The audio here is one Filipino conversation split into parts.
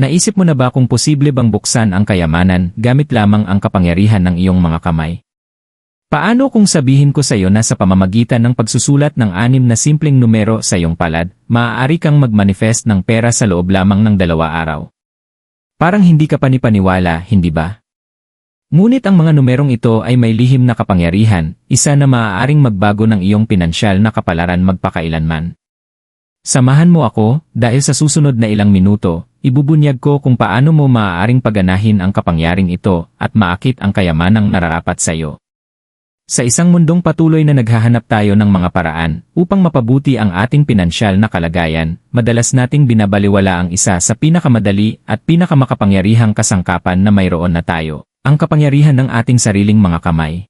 Naisip mo na ba kung posible bang buksan ang kayamanan gamit lamang ang kapangyarihan ng iyong mga kamay? Paano kung sabihin ko sa iyo na sa pamamagitan ng pagsusulat ng anim na simpleng numero sa iyong palad, maaari kang magmanifest ng pera sa loob lamang ng dalawa araw? Parang hindi ka panipaniwala, hindi ba? Ngunit ang mga numerong ito ay may lihim na kapangyarihan, isa na maaaring magbago ng iyong pinansyal na kapalaran magpakailanman. Samahan mo ako, dahil sa susunod na ilang minuto, ibubunyag ko kung paano mo maaaring paganahin ang kapangyaring ito at maakit ang kayamanang nararapat sa iyo. Sa isang mundong patuloy na naghahanap tayo ng mga paraan upang mapabuti ang ating pinansyal na kalagayan, madalas nating binabaliwala ang isa sa pinakamadali at pinakamakapangyarihang kasangkapan na mayroon na tayo, ang kapangyarihan ng ating sariling mga kamay.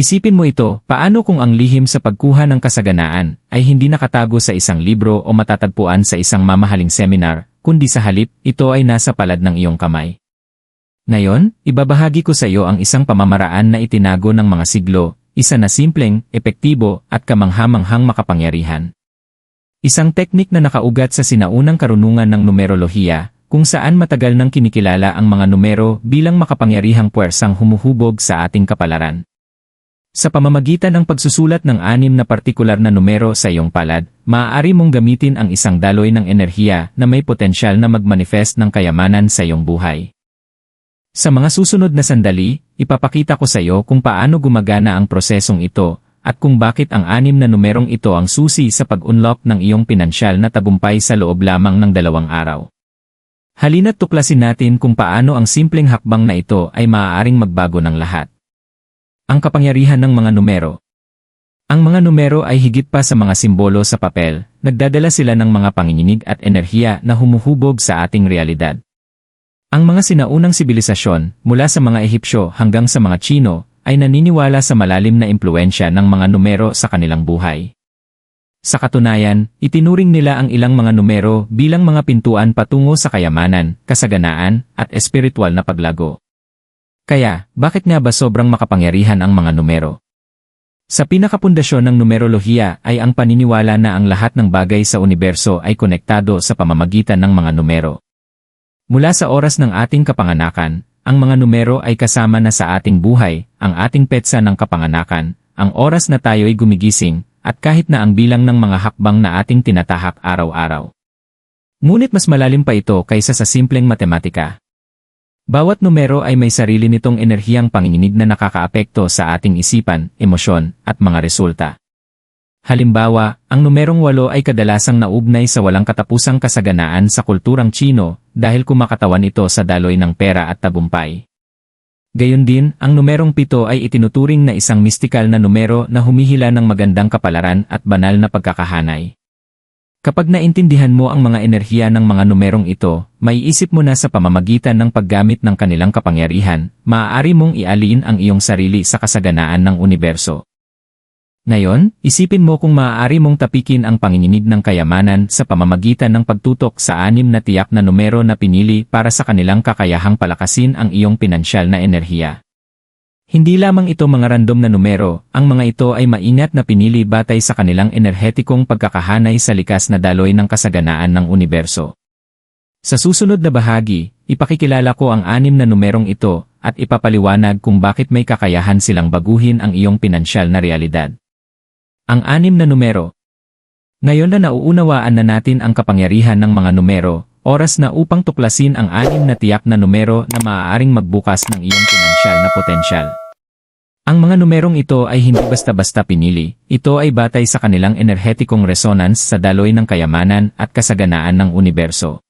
Isipin mo ito, paano kung ang lihim sa pagkuha ng kasaganaan ay hindi nakatago sa isang libro o matatagpuan sa isang mamahaling seminar, kundi sa halip, ito ay nasa palad ng iyong kamay. Ngayon, ibabahagi ko sa iyo ang isang pamamaraan na itinago ng mga siglo, isa na simpleng, epektibo, at kamanghamanghang makapangyarihan. Isang teknik na nakaugat sa sinaunang karunungan ng numerolohiya, kung saan matagal nang kinikilala ang mga numero bilang makapangyarihang puwersang humuhubog sa ating kapalaran. Sa pamamagitan ng pagsusulat ng anim na partikular na numero sa iyong palad, maaari mong gamitin ang isang daloy ng enerhiya na may potensyal na magmanifest ng kayamanan sa iyong buhay. Sa mga susunod na sandali, ipapakita ko sa iyo kung paano gumagana ang prosesong ito at kung bakit ang anim na numerong ito ang susi sa pag-unlock ng iyong pinansyal na tagumpay sa loob lamang ng dalawang araw. Halina't tuklasin natin kung paano ang simpleng hakbang na ito ay maaaring magbago ng lahat. Ang kapangyarihan ng mga numero Ang mga numero ay higit pa sa mga simbolo sa papel, nagdadala sila ng mga panginginig at enerhiya na humuhubog sa ating realidad. Ang mga sinaunang sibilisasyon, mula sa mga Ehipsyo hanggang sa mga Chino, ay naniniwala sa malalim na impluensya ng mga numero sa kanilang buhay. Sa katunayan, itinuring nila ang ilang mga numero bilang mga pintuan patungo sa kayamanan, kasaganaan, at espiritual na paglago. Kaya, bakit nga ba sobrang makapangyarihan ang mga numero? Sa pinakapundasyon ng numerolohiya ay ang paniniwala na ang lahat ng bagay sa universo ay konektado sa pamamagitan ng mga numero. Mula sa oras ng ating kapanganakan, ang mga numero ay kasama na sa ating buhay, ang ating petsa ng kapanganakan, ang oras na tayo ay gumigising, at kahit na ang bilang ng mga hakbang na ating tinatahak araw-araw. Ngunit mas malalim pa ito kaysa sa simpleng matematika. Bawat numero ay may sarili nitong enerhiyang panginginig na nakakaapekto sa ating isipan, emosyon, at mga resulta. Halimbawa, ang numerong walo ay kadalasang naugnay sa walang katapusang kasaganaan sa kulturang Chino dahil kumakatawan ito sa daloy ng pera at tagumpay. Gayon din, ang numerong pito ay itinuturing na isang mistikal na numero na humihila ng magandang kapalaran at banal na pagkakahanay. Kapag naintindihan mo ang mga enerhiya ng mga numerong ito, maiisip mo na sa pamamagitan ng paggamit ng kanilang kapangyarihan, maaari mong ialin ang iyong sarili sa kasaganaan ng universo. Ngayon, isipin mo kung maaari mong tapikin ang panginginig ng kayamanan sa pamamagitan ng pagtutok sa anim na tiyak na numero na pinili para sa kanilang kakayahang palakasin ang iyong pinansyal na enerhiya. Hindi lamang ito mga random na numero, ang mga ito ay maingat na pinili batay sa kanilang enerhetikong pagkakahanay sa likas na daloy ng kasaganaan ng universo. Sa susunod na bahagi, ipakikilala ko ang anim na numerong ito at ipapaliwanag kung bakit may kakayahan silang baguhin ang iyong pinansyal na realidad. Ang anim na numero. Ngayon na nauunawaan na natin ang kapangyarihan ng mga numero, oras na upang tuklasin ang anim na tiyak na numero na maaaring magbukas ng iyong pinansyal na potensyal. Ang mga numerong ito ay hindi basta-basta pinili, ito ay batay sa kanilang enerhetikong resonance sa daloy ng kayamanan at kasaganaan ng universo.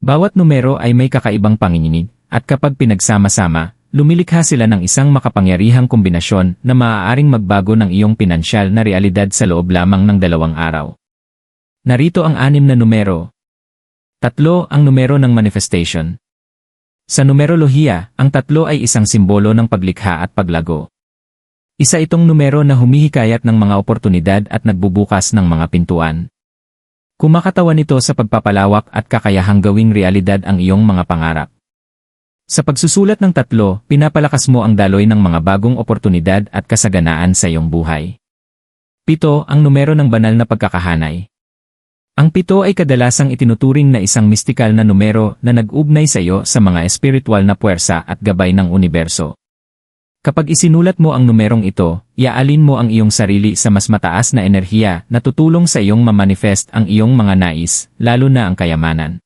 Bawat numero ay may kakaibang panginginig, at kapag pinagsama-sama, lumilikha sila ng isang makapangyarihang kombinasyon na maaaring magbago ng iyong pinansyal na realidad sa loob lamang ng dalawang araw. Narito ang anim na numero. Tatlo ang numero ng manifestation. Sa numerolohiya, ang tatlo ay isang simbolo ng paglikha at paglago. Isa itong numero na humihikayat ng mga oportunidad at nagbubukas ng mga pintuan. Kumakatawan ito sa pagpapalawak at kakayahang gawing realidad ang iyong mga pangarap. Sa pagsusulat ng tatlo, pinapalakas mo ang daloy ng mga bagong oportunidad at kasaganaan sa iyong buhay. Pito, ang numero ng banal na pagkakahanay. Ang pito ay kadalasang itinuturing na isang mistikal na numero na nag-ugnay sa iyo sa mga espiritual na puwersa at gabay ng universo. Kapag isinulat mo ang numerong ito, iaalin mo ang iyong sarili sa mas mataas na enerhiya na tutulong sa iyong mamanifest ang iyong mga nais, lalo na ang kayamanan.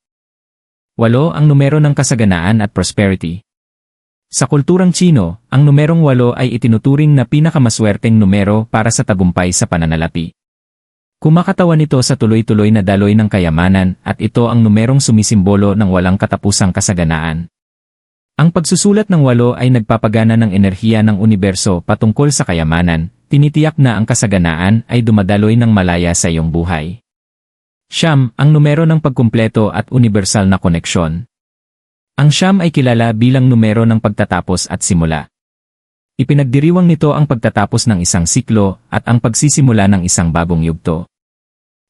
Walo ang numero ng kasaganaan at prosperity. Sa kulturang Chino, ang numerong walo ay itinuturing na pinakamaswerteng numero para sa tagumpay sa pananalapi. Kumakatawan ito sa tuloy-tuloy na daloy ng kayamanan at ito ang numerong sumisimbolo ng walang katapusang kasaganaan. Ang pagsusulat ng walo ay nagpapagana ng enerhiya ng universo patungkol sa kayamanan, tinitiyak na ang kasaganaan ay dumadaloy ng malaya sa iyong buhay. Siyam, ang numero ng pagkumpleto at universal na koneksyon. Ang siyam ay kilala bilang numero ng pagtatapos at simula. Ipinagdiriwang nito ang pagtatapos ng isang siklo at ang pagsisimula ng isang bagong yugto.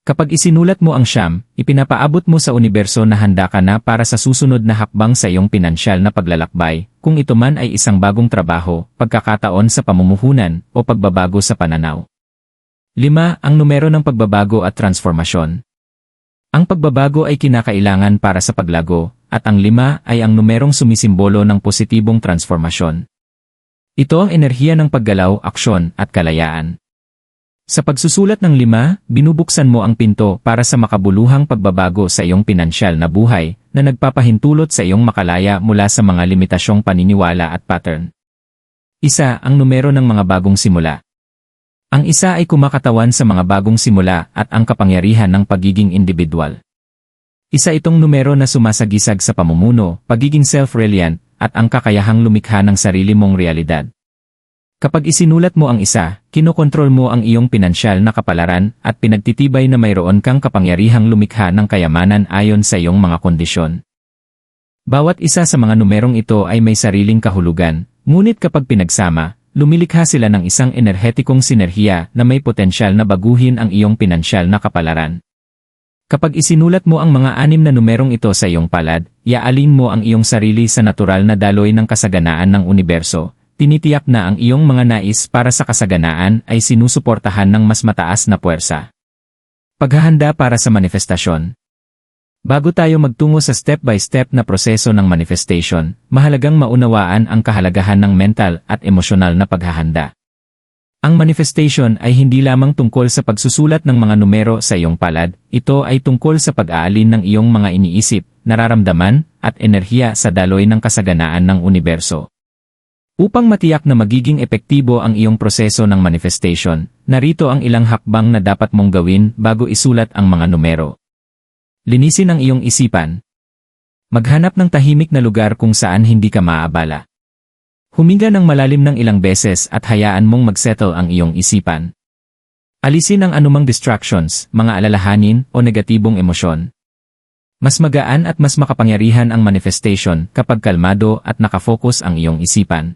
Kapag isinulat mo ang siyam, ipinapaabot mo sa universo na handa ka na para sa susunod na hakbang sa iyong pinansyal na paglalakbay, kung ito man ay isang bagong trabaho, pagkakataon sa pamumuhunan, o pagbabago sa pananaw. 5. Ang numero ng pagbabago at transformasyon. Ang pagbabago ay kinakailangan para sa paglago, at ang lima ay ang numerong sumisimbolo ng positibong transformasyon. Ito ang enerhiya ng paggalaw, aksyon, at kalayaan. Sa pagsusulat ng lima, binubuksan mo ang pinto para sa makabuluhang pagbabago sa iyong pinansyal na buhay na nagpapahintulot sa iyong makalaya mula sa mga limitasyong paniniwala at pattern. Isa ang numero ng mga bagong simula. Ang isa ay kumakatawan sa mga bagong simula at ang kapangyarihan ng pagiging individual. Isa itong numero na sumasagisag sa pamumuno, pagiging self-reliant, at ang kakayahang lumikha ng sarili mong realidad. Kapag isinulat mo ang isa, kinokontrol mo ang iyong pinansyal na kapalaran at pinagtitibay na mayroon kang kapangyarihang lumikha ng kayamanan ayon sa iyong mga kondisyon. Bawat isa sa mga numerong ito ay may sariling kahulugan, ngunit kapag pinagsama, lumilikha sila ng isang enerhetikong sinerhiya na may potensyal na baguhin ang iyong pinansyal na kapalaran. Kapag isinulat mo ang mga anim na numerong ito sa iyong palad, iaalin mo ang iyong sarili sa natural na daloy ng kasaganaan ng universo. Tinitiyak na ang iyong mga nais para sa kasaganaan ay sinusuportahan ng mas mataas na puwersa. Paghahanda para sa manifestasyon. Bago tayo magtungo sa step-by-step na proseso ng manifestation, mahalagang maunawaan ang kahalagahan ng mental at emosyonal na paghahanda. Ang manifestation ay hindi lamang tungkol sa pagsusulat ng mga numero sa iyong palad, ito ay tungkol sa pag-aalin ng iyong mga iniisip, nararamdaman, at enerhiya sa daloy ng kasaganaan ng universo. Upang matiyak na magiging epektibo ang iyong proseso ng manifestation, narito ang ilang hakbang na dapat mong gawin bago isulat ang mga numero. Linisin ang iyong isipan. Maghanap ng tahimik na lugar kung saan hindi ka maaabala. Huminga ng malalim ng ilang beses at hayaan mong magsettle ang iyong isipan. Alisin ang anumang distractions, mga alalahanin o negatibong emosyon. Mas magaan at mas makapangyarihan ang manifestation kapag kalmado at nakafocus ang iyong isipan.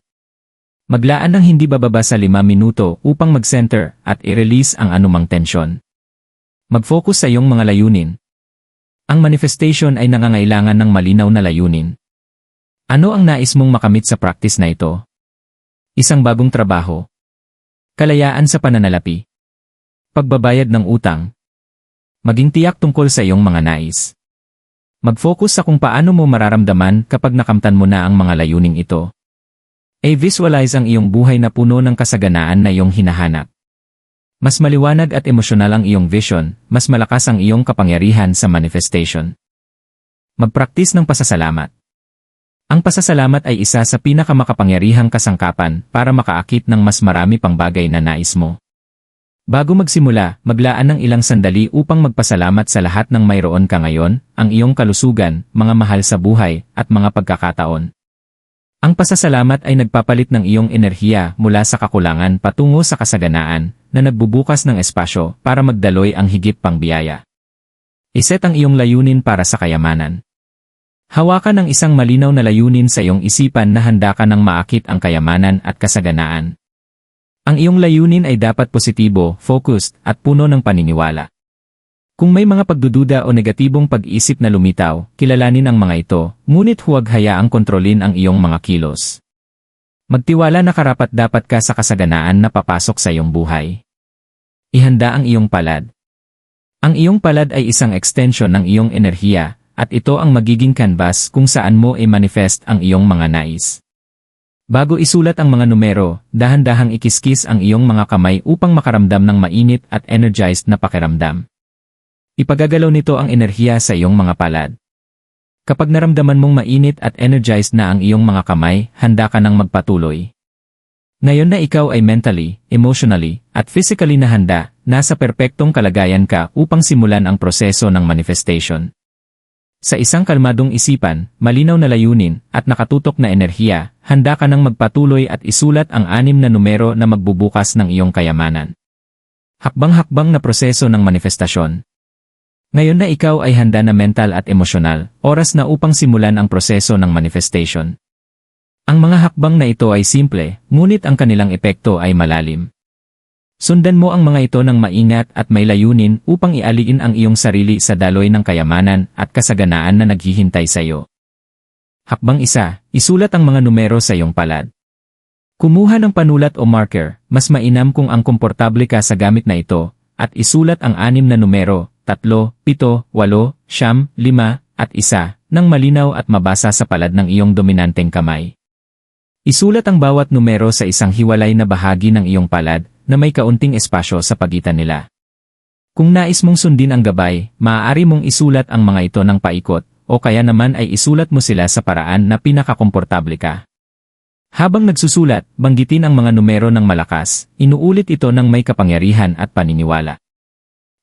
Maglaan ng hindi bababa sa 5 minuto upang mag-center at i-release ang anumang tensyon. Mag-focus sa iyong mga layunin. Ang manifestation ay nangangailangan ng malinaw na layunin. Ano ang nais mong makamit sa practice na ito? Isang bagong trabaho. Kalayaan sa pananalapi. Pagbabayad ng utang. Maging tiyak tungkol sa iyong mga nais. Mag-focus sa kung paano mo mararamdaman kapag nakamtan mo na ang mga layuning ito. A-visualize ang iyong buhay na puno ng kasaganaan na iyong hinahanap. Mas maliwanag at emosyonal ang iyong vision, mas malakas ang iyong kapangyarihan sa manifestation. Magpraktis ng pasasalamat. Ang pasasalamat ay isa sa pinakamakapangyarihang kasangkapan para makaakit ng mas marami pang bagay na nais mo. Bago magsimula, maglaan ng ilang sandali upang magpasalamat sa lahat ng mayroon ka ngayon, ang iyong kalusugan, mga mahal sa buhay, at mga pagkakataon. Ang pasasalamat ay nagpapalit ng iyong enerhiya mula sa kakulangan patungo sa kasaganaan na nagbubukas ng espasyo para magdaloy ang higit pang biyaya. Iset ang iyong layunin para sa kayamanan. Hawakan ng isang malinaw na layunin sa iyong isipan na handa ka ng maakit ang kayamanan at kasaganaan. Ang iyong layunin ay dapat positibo, focused, at puno ng paniniwala. Kung may mga pagdududa o negatibong pag-isip na lumitaw, kilalanin ang mga ito, ngunit huwag hayaang kontrolin ang iyong mga kilos. Magtiwala na karapat dapat ka sa kasaganaan na papasok sa iyong buhay. Ihanda ang iyong palad. Ang iyong palad ay isang extension ng iyong enerhiya, at ito ang magiging canvas kung saan mo i-manifest ang iyong mga nais. Bago isulat ang mga numero, dahan-dahang ikiskis ang iyong mga kamay upang makaramdam ng mainit at energized na pakiramdam. Ipagagalaw nito ang enerhiya sa iyong mga palad. Kapag naramdaman mong mainit at energized na ang iyong mga kamay, handa ka nang magpatuloy. Ngayon na ikaw ay mentally, emotionally, at physically na handa, nasa perpektong kalagayan ka upang simulan ang proseso ng manifestation. Sa isang kalmadong isipan, malinaw na layunin, at nakatutok na enerhiya, handa ka nang magpatuloy at isulat ang anim na numero na magbubukas ng iyong kayamanan. Hakbang-hakbang na proseso ng manifestasyon. Ngayon na ikaw ay handa na mental at emosyonal, oras na upang simulan ang proseso ng manifestation. Ang mga hakbang na ito ay simple, ngunit ang kanilang epekto ay malalim. Sundan mo ang mga ito ng maingat at may layunin upang ialiin ang iyong sarili sa daloy ng kayamanan at kasaganaan na naghihintay sa iyo. Hakbang isa, isulat ang mga numero sa iyong palad. Kumuha ng panulat o marker, mas mainam kung ang komportable ka sa gamit na ito, at isulat ang anim na numero, tatlo, pito, walo, siyam, lima, at isa, nang malinaw at mabasa sa palad ng iyong dominanteng kamay. Isulat ang bawat numero sa isang hiwalay na bahagi ng iyong palad, na may kaunting espasyo sa pagitan nila. Kung nais mong sundin ang gabay, maaari mong isulat ang mga ito ng paikot, o kaya naman ay isulat mo sila sa paraan na pinakakomportable ka. Habang nagsusulat, banggitin ang mga numero ng malakas, inuulit ito ng may kapangyarihan at paniniwala.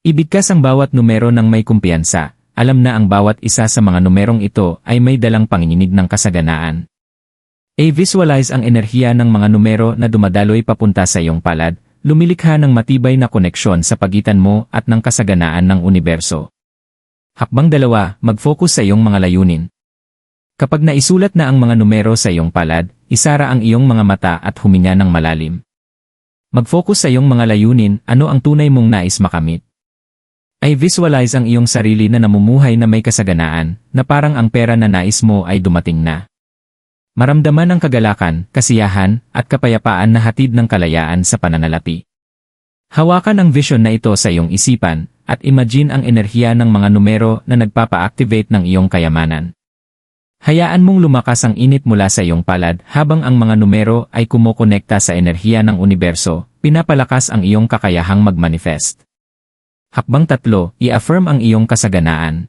Ibigkas ang bawat numero ng may kumpiyansa, alam na ang bawat isa sa mga numerong ito ay may dalang panginginig ng kasaganaan. A-visualize ang enerhiya ng mga numero na dumadaloy papunta sa iyong palad, lumilikha ng matibay na koneksyon sa pagitan mo at ng kasaganaan ng universo. Hakbang dalawa, mag-focus sa iyong mga layunin. Kapag naisulat na ang mga numero sa iyong palad, isara ang iyong mga mata at huminga ng malalim. Mag-focus sa iyong mga layunin, ano ang tunay mong nais makamit. Ay visualize ang iyong sarili na namumuhay na may kasaganaan, na parang ang pera na nais mo ay dumating na. Maramdaman ang kagalakan, kasiyahan, at kapayapaan na hatid ng kalayaan sa pananalapi. Hawakan ang vision na ito sa iyong isipan, at imagine ang enerhiya ng mga numero na nagpapa-activate ng iyong kayamanan. Hayaan mong lumakas ang init mula sa iyong palad habang ang mga numero ay kumokonekta sa enerhiya ng universo, pinapalakas ang iyong kakayahang mag-manifest. Hakbang tatlo, i-affirm ang iyong kasaganaan.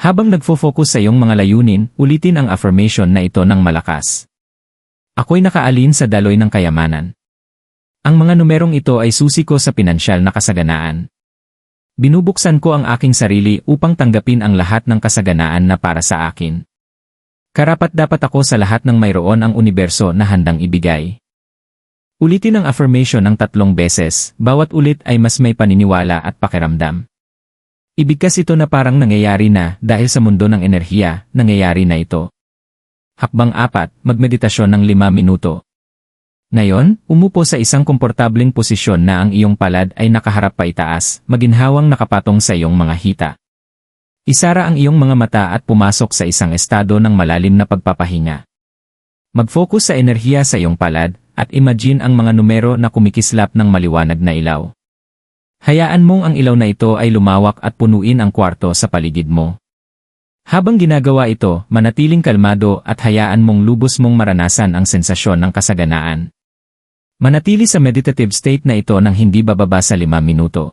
Habang nagfo-focus sa iyong mga layunin, ulitin ang affirmation na ito ng malakas. Ako'y nakaalin sa daloy ng kayamanan. Ang mga numerong ito ay susi ko sa pinansyal na kasaganaan. Binubuksan ko ang aking sarili upang tanggapin ang lahat ng kasaganaan na para sa akin. Karapat dapat ako sa lahat ng mayroon ang universo na handang ibigay. Ulitin ang affirmation ng tatlong beses, bawat ulit ay mas may paniniwala at pakiramdam. Ibigkas ito na parang nangyayari na dahil sa mundo ng enerhiya, nangyayari na ito. Hakbang apat, magmeditasyon ng lima minuto. Ngayon, umupo sa isang komportableng posisyon na ang iyong palad ay nakaharap pa itaas, maginhawang nakapatong sa iyong mga hita. Isara ang iyong mga mata at pumasok sa isang estado ng malalim na pagpapahinga. Mag-focus sa enerhiya sa iyong palad, at imagine ang mga numero na kumikislap ng maliwanag na ilaw. Hayaan mong ang ilaw na ito ay lumawak at punuin ang kwarto sa paligid mo. Habang ginagawa ito, manatiling kalmado at hayaan mong lubos mong maranasan ang sensasyon ng kasaganaan. Manatili sa meditative state na ito nang hindi bababa sa lima minuto.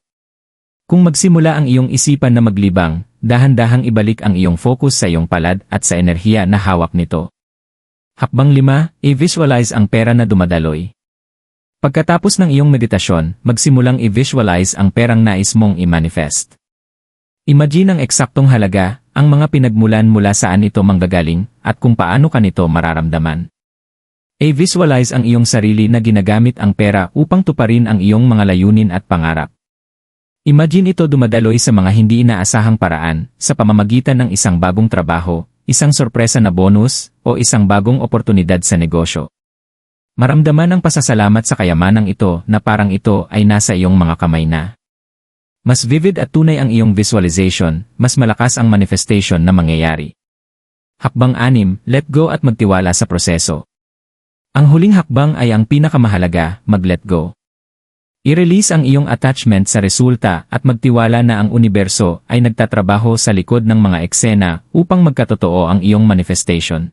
Kung magsimula ang iyong isipan na maglibang, dahan-dahang ibalik ang iyong focus sa iyong palad at sa enerhiya na hawak nito. Hakbang lima, i-visualize ang pera na dumadaloy. Pagkatapos ng iyong meditasyon, magsimulang i-visualize ang perang nais mong i-manifest. Imagine ang eksaktong halaga, ang mga pinagmulan mula saan ito manggagaling, at kung paano ka nito mararamdaman. I-visualize ang iyong sarili na ginagamit ang pera upang tuparin ang iyong mga layunin at pangarap. Imagine ito dumadaloy sa mga hindi inaasahang paraan, sa pamamagitan ng isang bagong trabaho, isang sorpresa na bonus, o isang bagong oportunidad sa negosyo. Maramdaman ang pasasalamat sa kayamanang ito na parang ito ay nasa iyong mga kamay na. Mas vivid at tunay ang iyong visualization, mas malakas ang manifestation na mangyayari. Hakbang anim, let go at magtiwala sa proseso. Ang huling hakbang ay ang pinakamahalaga, mag-let go. I-release ang iyong attachment sa resulta at magtiwala na ang universo ay nagtatrabaho sa likod ng mga eksena upang magkatotoo ang iyong manifestation.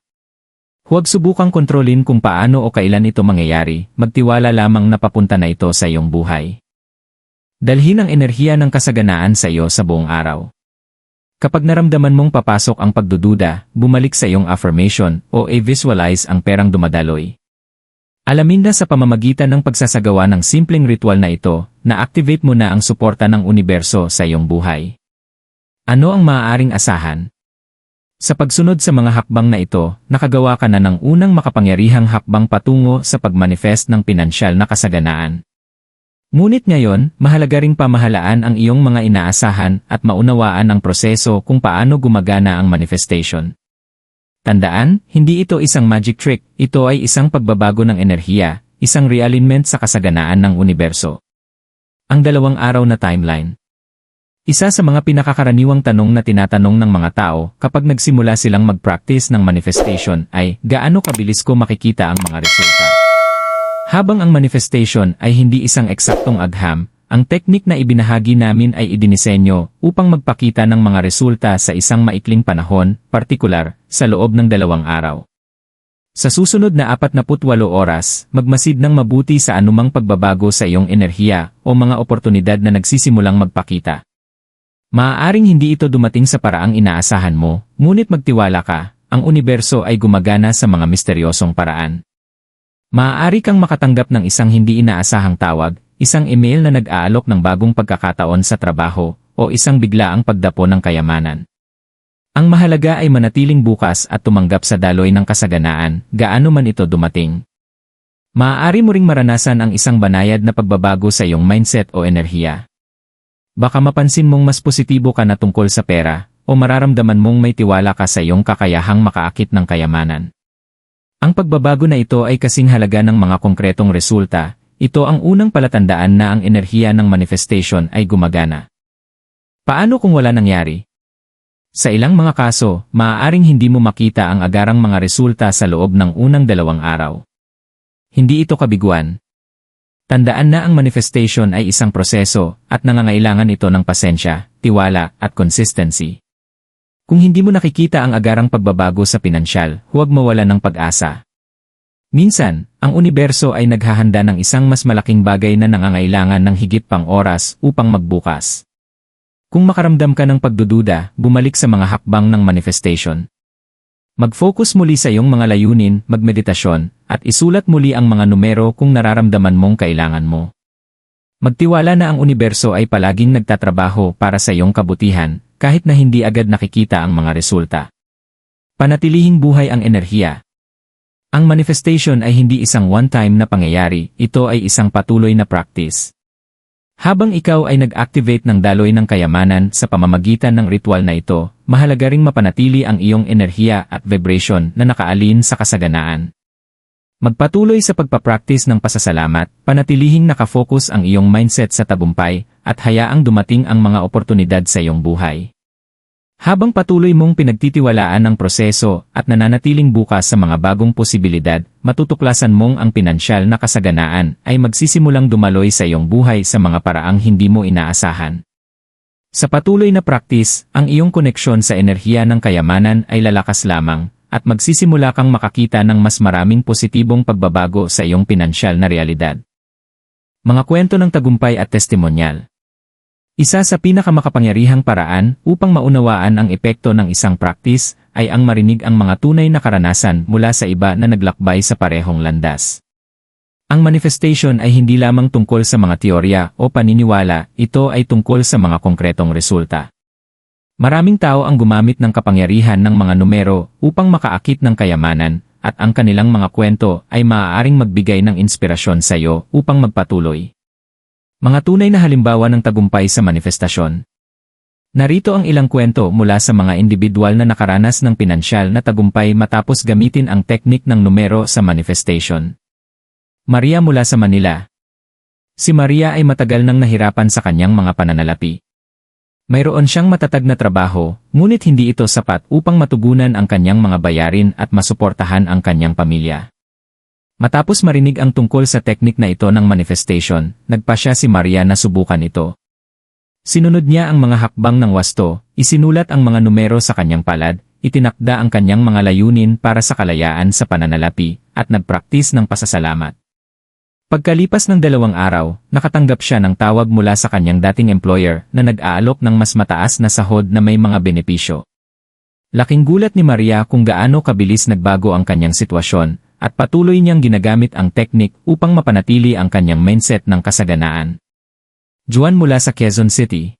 Huwag subukang kontrolin kung paano o kailan ito mangyayari, magtiwala lamang na papunta na ito sa iyong buhay. Dalhin ang enerhiya ng kasaganaan sa iyo sa buong araw. Kapag naramdaman mong papasok ang pagdududa, bumalik sa iyong affirmation o i-visualize ang perang dumadaloy. Alamin na sa pamamagitan ng pagsasagawa ng simpleng ritual na ito, na-activate mo na ang suporta ng universo sa iyong buhay. Ano ang maaaring asahan? Sa pagsunod sa mga hakbang na ito, nakagawa ka na ng unang makapangyarihang hakbang patungo sa pagmanifest ng pinansyal na kasaganaan. Ngunit ngayon, mahalaga ring pamahalaan ang iyong mga inaasahan at maunawaan ang proseso kung paano gumagana ang manifestation. Tandaan, hindi ito isang magic trick, ito ay isang pagbabago ng enerhiya, isang realignment sa kasaganaan ng universo. Ang dalawang araw na timeline. Isa sa mga pinakakaraniwang tanong na tinatanong ng mga tao kapag nagsimula silang mag-practice ng manifestation ay, gaano kabilis ko makikita ang mga resulta? Habang ang manifestation ay hindi isang eksaktong agham, ang teknik na ibinahagi namin ay idinisenyo upang magpakita ng mga resulta sa isang maikling panahon, partikular, sa loob ng dalawang araw. Sa susunod na 48 oras, magmasid ng mabuti sa anumang pagbabago sa iyong enerhiya o mga oportunidad na nagsisimulang magpakita. Maaaring hindi ito dumating sa paraang inaasahan mo, ngunit magtiwala ka, ang universo ay gumagana sa mga misteryosong paraan. Maaari kang makatanggap ng isang hindi inaasahang tawag, isang email na nag-aalok ng bagong pagkakataon sa trabaho, o isang biglaang pagdapo ng kayamanan. Ang mahalaga ay manatiling bukas at tumanggap sa daloy ng kasaganaan, gaano man ito dumating. Maaari mo ring maranasan ang isang banayad na pagbabago sa iyong mindset o enerhiya. Baka mapansin mong mas positibo ka na tungkol sa pera, o mararamdaman mong may tiwala ka sa iyong kakayahang makaakit ng kayamanan. Ang pagbabago na ito ay kasing halaga ng mga konkretong resulta, ito ang unang palatandaan na ang enerhiya ng manifestation ay gumagana. Paano kung wala nangyari? Sa ilang mga kaso, maaaring hindi mo makita ang agarang mga resulta sa loob ng unang dalawang araw. Hindi ito kabiguan. Tandaan na ang manifestation ay isang proseso at nangangailangan ito ng pasensya, tiwala, at consistency. Kung hindi mo nakikita ang agarang pagbabago sa pinansyal, huwag mawala ng pag-asa. Minsan, ang universo ay naghahanda ng isang mas malaking bagay na nangangailangan ng higit pang oras upang magbukas. Kung makaramdam ka ng pagdududa, bumalik sa mga hakbang ng manifestation. Mag-focus muli sa iyong mga layunin, magmeditasyon, at isulat muli ang mga numero kung nararamdaman mong kailangan mo. Magtiwala na ang universo ay palaging nagtatrabaho para sa iyong kabutihan, kahit na hindi agad nakikita ang mga resulta. Panatilihing buhay ang enerhiya, ang manifestation ay hindi isang one-time na pangyayari, ito ay isang patuloy na practice. Habang ikaw ay nag-activate ng daloy ng kayamanan sa pamamagitan ng ritual na ito, mahalaga ring mapanatili ang iyong enerhiya at vibration na nakaalin sa kasaganaan. Magpatuloy sa pagpapractice ng pasasalamat, panatilihing nakafocus ang iyong mindset sa tagumpay, at hayaang dumating ang mga oportunidad sa iyong buhay. Habang patuloy mong pinagtitiwalaan ang proseso at nananatiling bukas sa mga bagong posibilidad, matutuklasan mong ang pinansyal na kasaganaan ay magsisimulang dumaloy sa iyong buhay sa mga paraang hindi mo inaasahan. Sa patuloy na praktis, ang iyong koneksyon sa enerhiya ng kayamanan ay lalakas lamang, at magsisimula kang makakita ng mas maraming positibong pagbabago sa iyong pinansyal na realidad. Mga kwento ng tagumpay at testimonyal isa sa pinakamakapangyarihang paraan upang maunawaan ang epekto ng isang practice ay ang marinig ang mga tunay na karanasan mula sa iba na naglakbay sa parehong landas. Ang manifestation ay hindi lamang tungkol sa mga teorya o paniniwala, ito ay tungkol sa mga konkretong resulta. Maraming tao ang gumamit ng kapangyarihan ng mga numero upang makaakit ng kayamanan, at ang kanilang mga kwento ay maaaring magbigay ng inspirasyon sa iyo upang magpatuloy. Mga tunay na halimbawa ng tagumpay sa manifestasyon. Narito ang ilang kwento mula sa mga individual na nakaranas ng pinansyal na tagumpay matapos gamitin ang teknik ng numero sa manifestation. Maria mula sa Manila. Si Maria ay matagal nang nahirapan sa kanyang mga pananalapi. Mayroon siyang matatag na trabaho, ngunit hindi ito sapat upang matugunan ang kanyang mga bayarin at masuportahan ang kanyang pamilya. Matapos marinig ang tungkol sa teknik na ito ng manifestation, nagpa siya si Maria na subukan ito. Sinunod niya ang mga hakbang ng wasto, isinulat ang mga numero sa kanyang palad, itinakda ang kanyang mga layunin para sa kalayaan sa pananalapi, at nagpraktis ng pasasalamat. Pagkalipas ng dalawang araw, nakatanggap siya ng tawag mula sa kanyang dating employer na nag-aalok ng mas mataas na sahod na may mga benepisyo. Laking gulat ni Maria kung gaano kabilis nagbago ang kanyang sitwasyon at patuloy niyang ginagamit ang teknik upang mapanatili ang kanyang mindset ng kasaganaan. Juan mula sa Quezon City.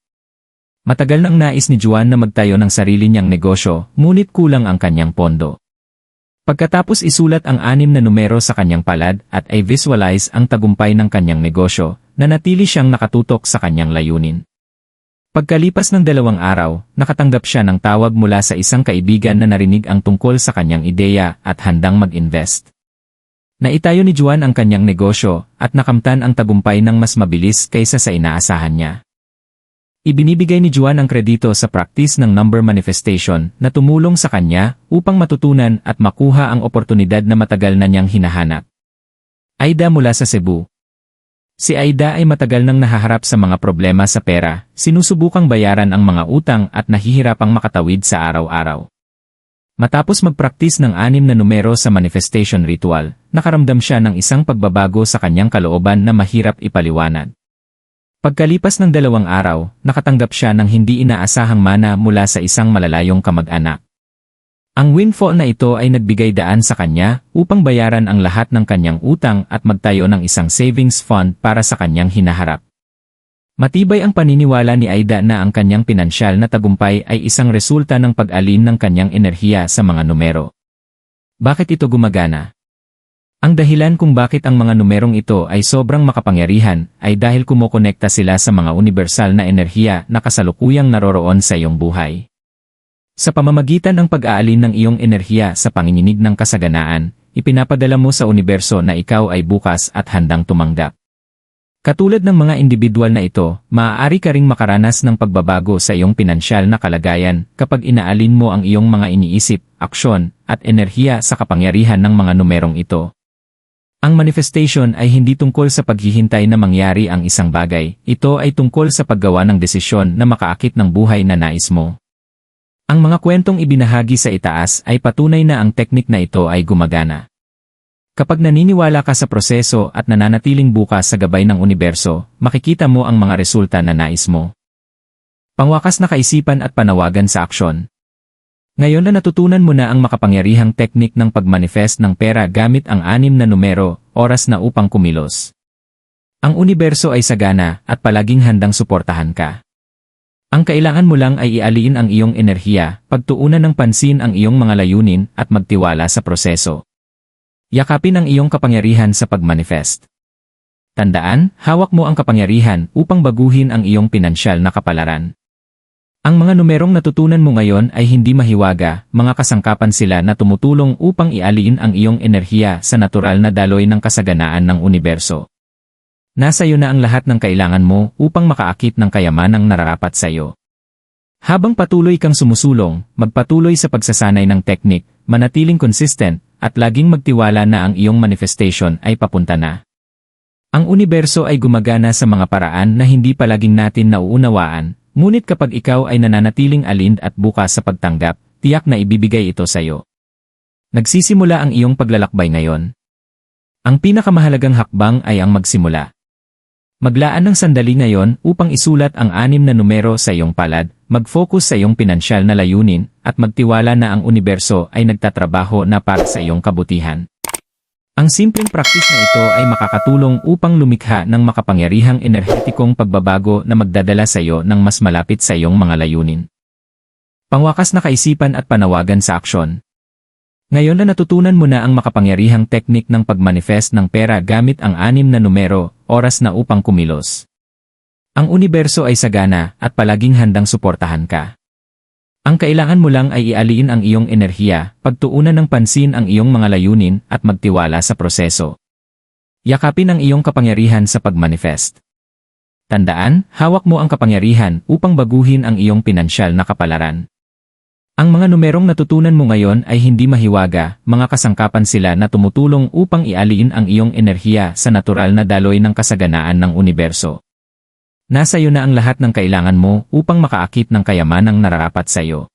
Matagal nang nais ni Juan na magtayo ng sarili niyang negosyo, ngunit kulang ang kanyang pondo. Pagkatapos isulat ang anim na numero sa kanyang palad at ay visualize ang tagumpay ng kanyang negosyo, nanatili siyang nakatutok sa kanyang layunin. Pagkalipas ng dalawang araw, nakatanggap siya ng tawag mula sa isang kaibigan na narinig ang tungkol sa kanyang ideya at handang mag-invest. Naitayo ni Juan ang kanyang negosyo at nakamtan ang tagumpay ng mas mabilis kaysa sa inaasahan niya. Ibinibigay ni Juan ang kredito sa practice ng number manifestation na tumulong sa kanya upang matutunan at makuha ang oportunidad na matagal na niyang hinahanap. Aida mula sa Cebu, Si Aida ay matagal nang nahaharap sa mga problema sa pera, sinusubukang bayaran ang mga utang at nahihirapang makatawid sa araw-araw. Matapos magpraktis ng anim na numero sa manifestation ritual, nakaramdam siya ng isang pagbabago sa kanyang kalooban na mahirap ipaliwanag. Pagkalipas ng dalawang araw, nakatanggap siya ng hindi inaasahang mana mula sa isang malalayong kamag-anak. Ang windfall na ito ay nagbigay daan sa kanya upang bayaran ang lahat ng kanyang utang at magtayo ng isang savings fund para sa kanyang hinaharap. Matibay ang paniniwala ni Aida na ang kanyang pinansyal na tagumpay ay isang resulta ng pag-alin ng kanyang enerhiya sa mga numero. Bakit ito gumagana? Ang dahilan kung bakit ang mga numerong ito ay sobrang makapangyarihan ay dahil kumokonekta sila sa mga universal na enerhiya na kasalukuyang naroroon sa iyong buhay. Sa pamamagitan ng pag-aalin ng iyong enerhiya sa panginginig ng kasaganaan, ipinapadala mo sa universo na ikaw ay bukas at handang tumanggap. Katulad ng mga individual na ito, maaari ka ring makaranas ng pagbabago sa iyong pinansyal na kalagayan kapag inaalin mo ang iyong mga iniisip, aksyon, at enerhiya sa kapangyarihan ng mga numerong ito. Ang manifestation ay hindi tungkol sa paghihintay na mangyari ang isang bagay, ito ay tungkol sa paggawa ng desisyon na makaakit ng buhay na nais mo. Ang mga kwentong ibinahagi sa itaas ay patunay na ang teknik na ito ay gumagana. Kapag naniniwala ka sa proseso at nananatiling bukas sa gabay ng universo, makikita mo ang mga resulta na nais mo. Pangwakas na kaisipan at panawagan sa aksyon. Ngayon na natutunan mo na ang makapangyarihang teknik ng pagmanifest ng pera gamit ang anim na numero, oras na upang kumilos. Ang universo ay sagana at palaging handang suportahan ka. Ang kailangan mo lang ay ialiin ang iyong enerhiya, pagtuunan ng pansin ang iyong mga layunin at magtiwala sa proseso. Yakapin ang iyong kapangyarihan sa pagmanifest. Tandaan, hawak mo ang kapangyarihan upang baguhin ang iyong pinansyal na kapalaran. Ang mga numerong natutunan mo ngayon ay hindi mahiwaga, mga kasangkapan sila na tumutulong upang ialiin ang iyong enerhiya sa natural na daloy ng kasaganaan ng universo. Nasa iyo na ang lahat ng kailangan mo upang makaakit ng kayamanang nararapat sa iyo. Habang patuloy kang sumusulong, magpatuloy sa pagsasanay ng teknik, manatiling consistent, at laging magtiwala na ang iyong manifestation ay papunta na. Ang universo ay gumagana sa mga paraan na hindi palaging natin nauunawaan, ngunit kapag ikaw ay nananatiling alind at bukas sa pagtanggap, tiyak na ibibigay ito sa iyo. Nagsisimula ang iyong paglalakbay ngayon. Ang pinakamahalagang hakbang ay ang magsimula. Maglaan ng sandali ngayon upang isulat ang anim na numero sa iyong palad, mag-focus sa iyong pinansyal na layunin, at magtiwala na ang universo ay nagtatrabaho na para sa iyong kabutihan. Ang simpleng praktis na ito ay makakatulong upang lumikha ng makapangyarihang enerhetikong pagbabago na magdadala sa iyo ng mas malapit sa iyong mga layunin. Pangwakas na kaisipan at panawagan sa aksyon. Ngayon na natutunan mo na ang makapangyarihang teknik ng pagmanifest ng pera gamit ang anim na numero, oras na upang kumilos. Ang universo ay sagana at palaging handang suportahan ka. Ang kailangan mo lang ay ialiin ang iyong enerhiya, pagtuunan ng pansin ang iyong mga layunin at magtiwala sa proseso. Yakapin ang iyong kapangyarihan sa pagmanifest. Tandaan, hawak mo ang kapangyarihan upang baguhin ang iyong pinansyal na kapalaran. Ang mga numerong natutunan mo ngayon ay hindi mahiwaga, mga kasangkapan sila na tumutulong upang ialiin ang iyong enerhiya sa natural na daloy ng kasaganaan ng universo. Nasa iyo na ang lahat ng kailangan mo upang makaakit ng kayamanang nararapat sa iyo.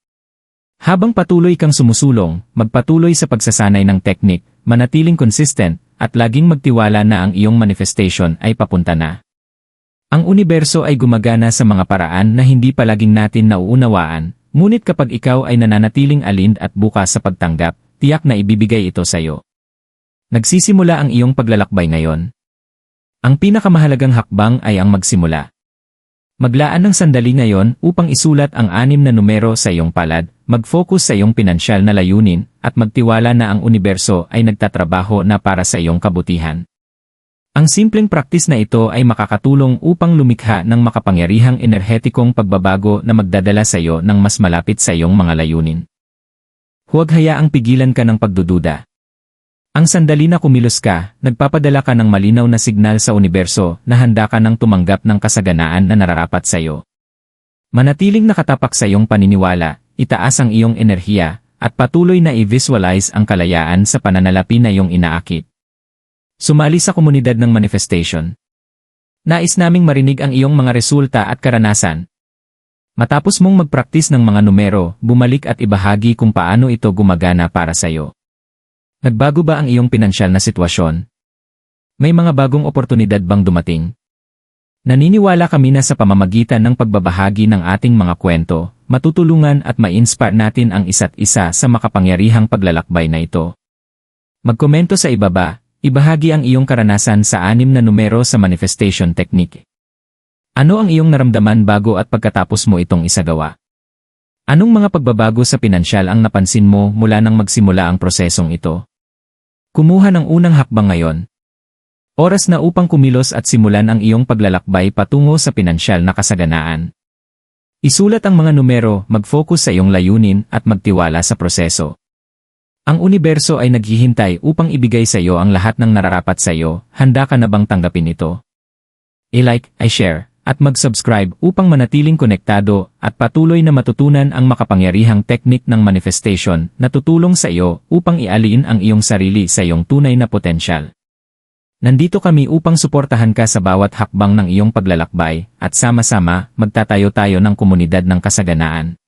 Habang patuloy kang sumusulong, magpatuloy sa pagsasanay ng teknik, manatiling consistent, at laging magtiwala na ang iyong manifestation ay papunta na. Ang universo ay gumagana sa mga paraan na hindi palaging natin nauunawaan, ngunit kapag ikaw ay nananatiling alind at bukas sa pagtanggap, tiyak na ibibigay ito sa iyo. Nagsisimula ang iyong paglalakbay ngayon. Ang pinakamahalagang hakbang ay ang magsimula. Maglaan ng sandali ngayon upang isulat ang anim na numero sa iyong palad, mag-focus sa iyong pinansyal na layunin, at magtiwala na ang universo ay nagtatrabaho na para sa iyong kabutihan. Ang simpleng praktis na ito ay makakatulong upang lumikha ng makapangyarihang enerhetikong pagbabago na magdadala sa iyo ng mas malapit sa iyong mga layunin. Huwag hayaang pigilan ka ng pagdududa. Ang sandali na kumilos ka, nagpapadala ka ng malinaw na signal sa universo na handa ka ng tumanggap ng kasaganaan na nararapat sa iyo. Manatiling nakatapak sa iyong paniniwala, itaas ang iyong enerhiya, at patuloy na i-visualize ang kalayaan sa pananalapi na iyong inaakit. Sumali sa komunidad ng manifestation. Nais naming marinig ang iyong mga resulta at karanasan. Matapos mong magpraktis ng mga numero, bumalik at ibahagi kung paano ito gumagana para sa iyo. Nagbago ba ang iyong pinansyal na sitwasyon? May mga bagong oportunidad bang dumating? Naniniwala kami na sa pamamagitan ng pagbabahagi ng ating mga kwento, matutulungan at ma-inspire natin ang isa't isa sa makapangyarihang paglalakbay na ito. Magkomento sa ibaba, ibahagi ang iyong karanasan sa anim na numero sa manifestation technique. Ano ang iyong naramdaman bago at pagkatapos mo itong isagawa? Anong mga pagbabago sa pinansyal ang napansin mo mula nang magsimula ang prosesong ito? Kumuha ng unang hakbang ngayon. Oras na upang kumilos at simulan ang iyong paglalakbay patungo sa pinansyal na kasaganaan. Isulat ang mga numero, mag-focus sa iyong layunin at magtiwala sa proseso. Ang universo ay naghihintay upang ibigay sa iyo ang lahat ng nararapat sa iyo, handa ka na bang tanggapin ito? I-like, i-share, at mag-subscribe upang manatiling konektado at patuloy na matutunan ang makapangyarihang teknik ng manifestation na tutulong sa iyo upang ialiin ang iyong sarili sa iyong tunay na potensyal. Nandito kami upang suportahan ka sa bawat hakbang ng iyong paglalakbay at sama-sama magtatayo tayo ng komunidad ng kasaganaan.